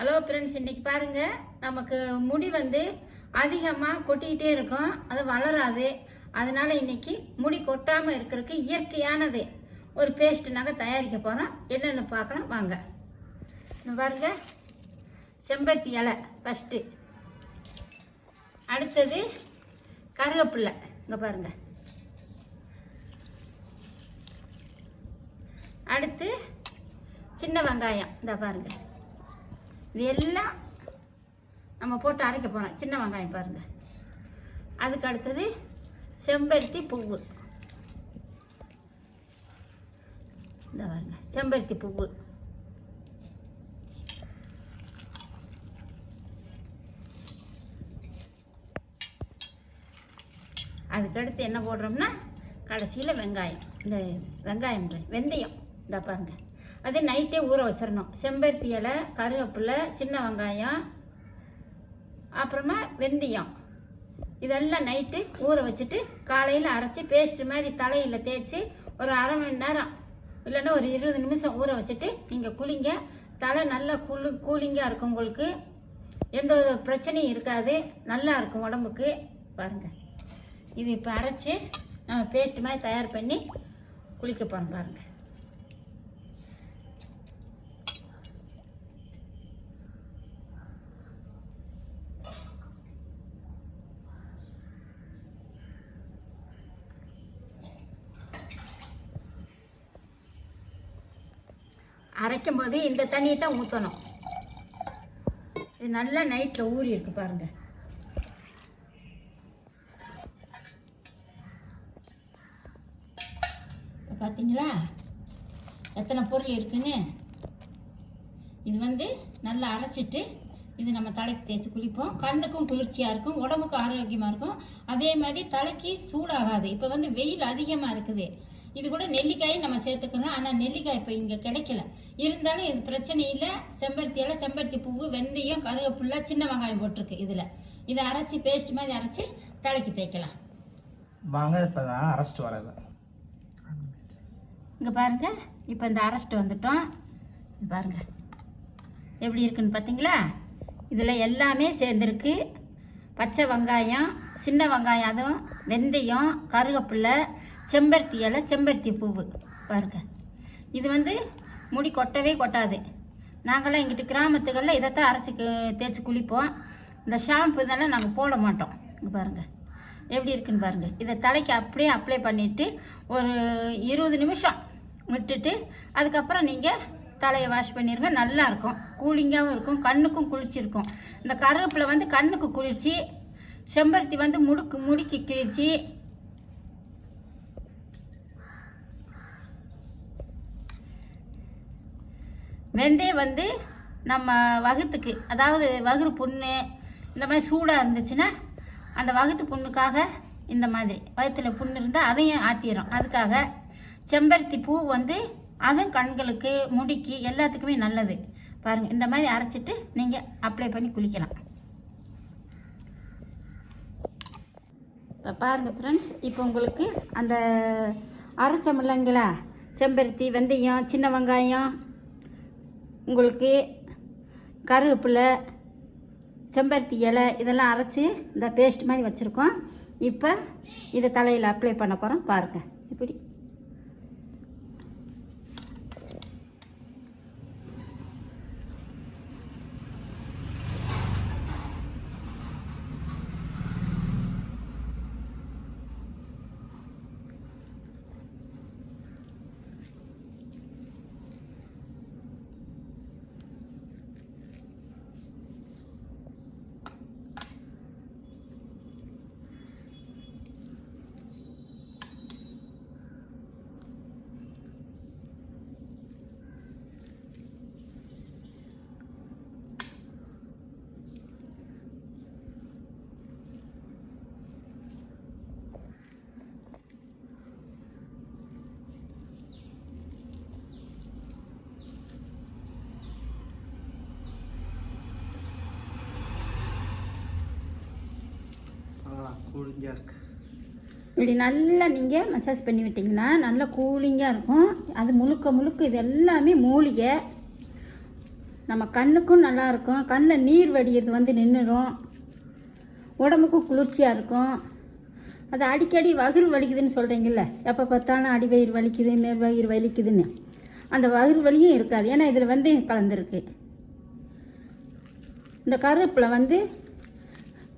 Hello friends இன்னைக்கு பாருங்கள் நமக்கு முடி வந்து அதிகமாக கொட்டிக்கிட்டே இருக்கும். அது வளராது. அதனால் இன்னைக்கு முடி கொட்டாமல் இருக்கிறதுக்கு இயற்கையானது ஒரு பேஸ்ட்டு நாங்கள் தயாரிக்க போகிறோம் என்னென்னு பார்க்கலாம். வாங்க. பாருங்க. செம்பருத்தி இலை ஃபஸ்ட்டு அடுத்தது கருவேப்பில்லை இங்கே பாருங்க. அடுத்து சின்ன வெங்காயம். இந்த பாருங்கள் இது எல்லாம் நம்ம போட்டு அரைக்க போகிறோம் சின்ன வெங்காயம் பாருங்கள் அதுக்கு அடுத்தது செம்பருத்தி பூவு. இந்த பாருங்க செம்பருத்தி பூவு. அதுக்கடுத்து என்ன போடுறோம்னா கடைசியில் வெங்காயம். இந்த வெங்காயம் வெந்தயம். இந்த பாருங்கள் அது நைட்டே ஊற வச்சிடணும் செம்பருத்தி இலை கருவேப்பிலை சின்ன வெங்காயம் அப்புறமா வெந்தயம். இதெல்லாம் நைட்டு ஊற வச்சுட்டு காலையில் அரைச்சி பேஸ்ட் மாதிரி தலையில் தேய்ச்சி ஒரு அரை மணி நேரம் இல்லைன்னா ஒரு இருபது நிமிஷம் ஊற வச்சுட்டு நீங்கள் குளிங்க. தலை நல்லா குளு கூலிங்காக இருக்கும் உங்களுக்கு. எந்த ஒரு பிரச்சனையும் இருக்காது. நல்லா இருக்கும் உடம்புக்கு. பாருங்கள் இது இப்போ அரைச்சி நம்ம பேஸ்ட் மாதிரி தயார் பண்ணி குளிக்க போகிறோம் பாருங்கள் அரைக்கும் போது இந்த தண்ணியை தான் ஊற்றணும் இது நல்லா நைட்டில் ஊறி இருக்கு பாருங்க. பார்த்தீங்களா எத்தனை பொருள் இருக்குன்னு? இது வந்து நல்லா அரைச்சிட்டு இது நம்ம தலைக்கு தேய்ச்சி குளிப்போம். கண்ணுக்கும் குளிர்ச்சியாக இருக்கும் உடம்புக்கும் ஆரோக்கியமாக இருக்கும். அதே மாதிரி தலைக்கு சூடாகாது. இப்போ வந்து வெயில் அதிகமாக இருக்குது. இது கூட நெல்லிக்காயும் நம்ம சேர்த்துக்கலாம். ஆனால் நெல்லிக்காய் இப்போ இங்கே கிடைக்கல. இருந்தாலும் இது பிரச்சனை இல்லை செம்பருத்தி பூவு வெந்தயம் கருவேப்பிலை சின்ன வெங்காயம் போட்டிருக்கு இதில். இதை அரைச்சி பேஸ்ட் மாதிரி அரைச்சி தலைக்கு தேய்க்கலாம். வாங்க இப்போ தான் அரெஸ்ட் வரது இங்கே பாருங்க. இப்போ இந்த அரெஸ்ட் வந்துட்டோம். இது பாருங்க. எப்படி இருக்குன்னு பார்த்தீங்களா இதில் எல்லாமே சேர்ந்துருக்கு. பச்சை வெங்காயம் சின்ன வெங்காயம் அதுவும் வெந்தயம் கருவேப்பிலை செம்பருத்தி இலை செம்பருத்தி பூவு. பாருங்க. இது வந்து முடி கொட்டவே கொட்டாது. நாங்களாம் இங்கிட்டு கிராமத்துகளில் இதைத்தான் அரைச்சி தேய்ச்சி குளிப்போம். இந்த ஷாம்பு இதெல்லாம் நாங்கள் போட மாட்டோம். இங்கே பாருங்கள் எப்படி இருக்குன்னு பாருங்கள் இதை தலைக்கு அப்படியே அப்ளை பண்ணிவிட்டு ஒரு இருபது நிமிஷம் விட்டுட்டு அதுக்கப்புறம் நீங்கள் தலையை வாஷ் பண்ணிடுங்க நல்லாயிருக்கும் கூலிங்காகவும் இருக்கும். கண்ணுக்கும் குளிர்ச்சி இருக்கும் இந்த கருவேப்பிலை வந்து கண்ணுக்கு குளிர்ச்சி செம்பருத்தி வந்து முடுக்கு முடிக்கு கிழிச்சி வெந்தயம் வந்து நம்ம வகுத்துக்கு அதாவது வகுறு புண்ணு இந்த மாதிரி சூடாக இருந்துச்சுன்னா அந்த வகுத்து புண்ணுக்காக இந்த மாதிரி வயிற்றில் புண்ணு இருந்தால் அதையும் ஆற்றிடும் அதுக்காக செம்பருத்தி பூ வந்து அதுவும் கண்களுக்கு முடிக்கு எல்லாத்துக்குமே நல்லது. பாருங்கள் இந்த மாதிரி அரைச்சிட்டு நீங்கள் அப்ளை பண்ணி குளிக்கலாம். இப்போ பாருங்கள் ஃப்ரெண்ட்ஸ் இப்போ உங்களுக்கு அந்த அரைச்சமில்லைங்களா செம்பருத்தி வெந்தயம் சின்ன வெங்காயம் உங்களுக்கு கருவேப்பிலை செம்பருத்தி இலை இதெல்லாம் அரைச்சி இந்த பேஸ்ட் மாதிரி வச்சுருக்கோம். இப்போ இதை தலையில் அப்ளை பண்ண போகிறோம் பாருங்கள் இப்படி கூலிங்காக இருக்கு. இப்படி நல்லா நீங்கள் மசாஜ் பண்ணி விட்டிங்கன்னா நல்லா கூலிங்காக இருக்கும். அது முழுக்க முழுக்க இது எல்லாமே மூலிகை. நம்ம கண்ணுக்கும் நல்லா இருக்கும். கண்ணில் நீர் வடிகிறது வந்து நின்றுடும் உடம்புக்கும் குளிர்ச்சியாக இருக்கும். அது அடிக்கடி வயிறு வலிக்குதுன்னு சொல்கிறீங்கல்ல எப்போ பார்த்தாலும் அடி வயிறு வலிக்குது மேல் வயிறு வலிக்குதுன்னு. அந்த வயிறு வலியும் இருக்காது. ஏன்னா இதில் வந்து கலந்துருக்கு. இந்த கருவேப்பில வந்து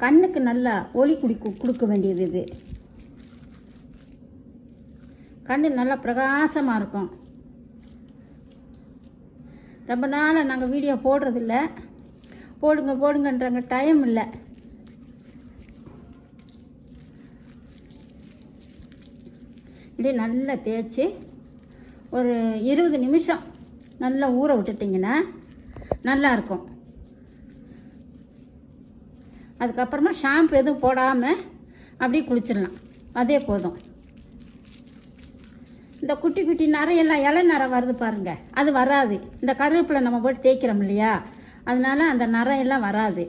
கண்ணுக்கு நல்லா ஒளி குடிக்கு கொடுக்க வேண்டியது இது. கண் நல்லா பிரகாசமாக இருக்கும். ரொம்ப நாளாக நாங்கள் வீடியோ போடுறதில்ல. போடுங்க போடுங்கன்றாங்க டைம் இல்லை. இப்படி நல்லா தேய்ச்சி ஒரு இருபது நிமிஷம் நல்லா ஊற விட்டுட்டிங்கன்னா நல்லாயிருக்கும் அதுக்கப்புறமா ஷாம்பு எதுவும் போடாமல் அப்படியே குளிச்சிடலாம். அதே போதும். இந்த குட்டி குட்டி நிறையெல்லாம் இலை நரை வருது பாருங்கள் அது வராது. இந்த கருவேப்பிலை நம்ம போட்டு தேய்க்கிறோம் இல்லையா? அதனால அந்த நரையெல்லாம் வராது.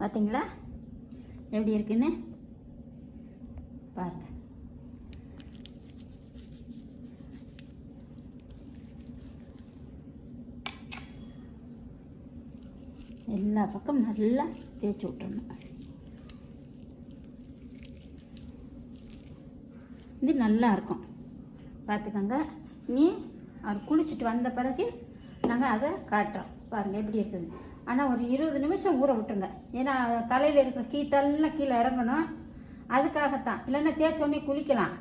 பார்த்தீங்களா எப்படி இருக்குன்னு? பாருங்க. எல்லா பக்கம் நல்லா தேய்ச்சி விட்டுறணும். இது நல்லா இருக்கும். பார்த்துக்கோங்க. நீ அவர் குளிச்சுட்டு வந்த பிறகு நாங்கள் அதை காட்டுறோம். பாருங்கள் எப்படி இருக்குது. ஆனால் ஒரு இருபது நிமிஷம் ஊற விட்டுருங்க. ஏன்னா தலையில் இருக்கிற ஹீட்டெல்லாம் கீழே இறங்கணும். அதுக்காகத்தான். இல்லைன்னா தேய்ச்சோடனே குளிக்கலாம்.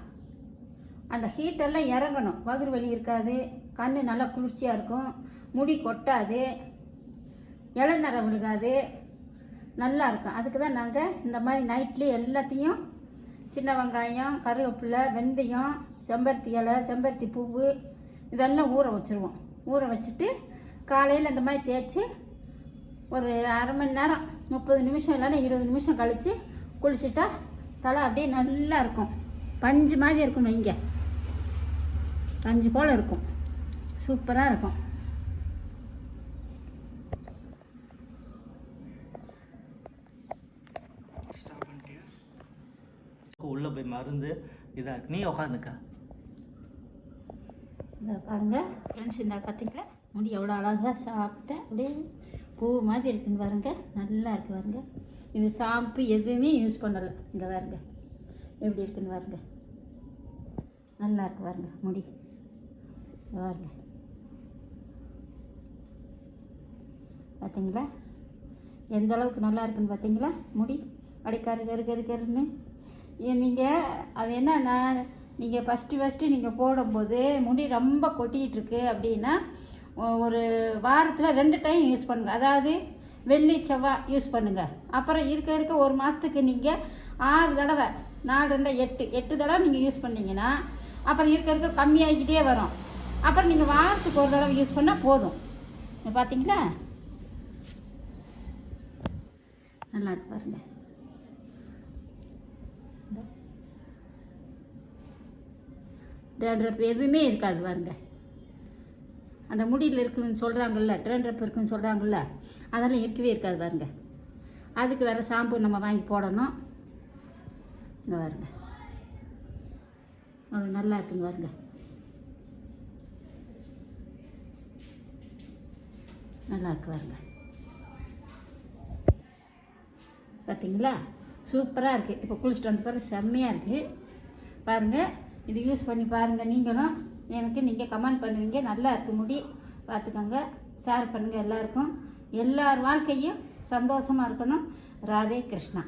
அந்த ஹீட்டெல்லாம் இறங்கணும். வகுர் வலி இருக்காது. கண் நல்லா குளிர்ச்சியாக இருக்கும். முடி கொட்டாது. இளநரை விழுகாது. நல்லா இருக்கும். அதுக்கு தான் நாங்கள் இந்த மாதிரி நைட்லேயே எல்லாத்தையும் சின்ன வெங்காயம் கருவேப்பிலை வெந்தயம் செம்பருத்தி இலை செம்பருத்தி பூவு இதெல்லாம் ஊற வச்சுருவோம். ஊற வச்சுட்டு காலையில் இந்த மாதிரி தேய்ச்சி ஒரு அரை மணி நேரம் முப்பது நிமிஷம் இல்லைன்னா இருபது நிமிஷம் கழித்து குளிச்சுட்டா தலை அப்படியே நல்லா இருக்கும். பஞ்சு மாதிரி இருக்கும் வைங்க. பஞ்சு போல் இருக்கும். சூப்பராக இருக்கும். உள்ளே போய் மருந்து இதாக நீ உக்காந்துக்கா. இந்த பாருங்க ஃப்ரெண்ட்ஸ் இந்த பார்த்திங்களா முடி எவ்வளோ அழகாக சாப்பிட்டேன் அப்படியே பூ மாதிரி இருக்குன்னு பாருங்க. நல்லா இருக்குது பாருங்க. இது ஷாம்பு எதுவுமே யூஸ் பண்ணலை. இங்கே பாருங்க. எப்படி இருக்குன்னு பாருங்க. நல்லா இருக்கு பாருங்க முடி. பாருங்க. பார்த்தீங்களா எந்த அளவுக்கு நல்லா இருக்குன்னு பார்த்தீங்களா முடி. அப்படி கரு கரு கரு கருன்னு. நீங்கள் அது என்னன்னா நீங்கள் ஃபஸ்ட்டு ஃபஸ்ட்டு நீங்கள் போடும்போது முடி ரொம்ப கொட்டிகிட்டுருக்கு அப்படின்னா ஒரு வாரத்தில் ரெண்டு டைம் யூஸ் பண்ணுங்கள் அதாவது வெள்ளி செவ்வாய் யூஸ் பண்ணுங்கள் அப்புறம் இருக்க இருக்க ஒரு மாதத்துக்கு நீங்கள் ஆறு தடவை நாலு ரெண்டு எட்டு எட்டு தடவை நீங்கள் யூஸ் பண்ணீங்கன்னா அப்புறம் இருக்க இருக்க கம்மியாகிக்கிட்டே வரும். அப்புறம் நீங்கள் வாரத்துக்கு ஒரு தடவை யூஸ் பண்ணால் போதும். பார்த்தீங்களா நல்லா இருக்கு ட்ரெண்ட்ரப் டேண்ட்ரப் எதுவுமே இருக்காது பாருங்க. அந்த முடியில் இருக்குன்னு சொல்கிறாங்கல்ல ட்ரெண்ட்ரப் இருக்குன்னு சொல்கிறாங்கல்ல அதெல்லாம் இருக்கவே இருக்காது பாருங்க. அதுக்கு வேறு ஷாம்பு நம்ம வாங்கி போடணும். இங்கே பாருங்க. அது நல்லா இருக்குங்க பாருங்க. நல்லா இருக்கு பாருங்க. பார்த்தீங்களா சூப்பராக இருக்குது இப்போ குளிச்சுட்டு வந்த பிறகு செம்மையாக இருக்குது பாருங்கள் இது யூஸ் பண்ணி பாருங்கள் நீங்களும் எனக்கு நீங்கள் கமெண்ட் பண்ணுவீங்க. நல்லா இருக்கு. முடி பார்த்துக்கோங்க ஷேர் பண்ணுங்கள் எல்லாருக்கும். எல்லார் வாழ்க்கையும் சந்தோஷமாக இருக்கணும். ராதே கிருஷ்ணா.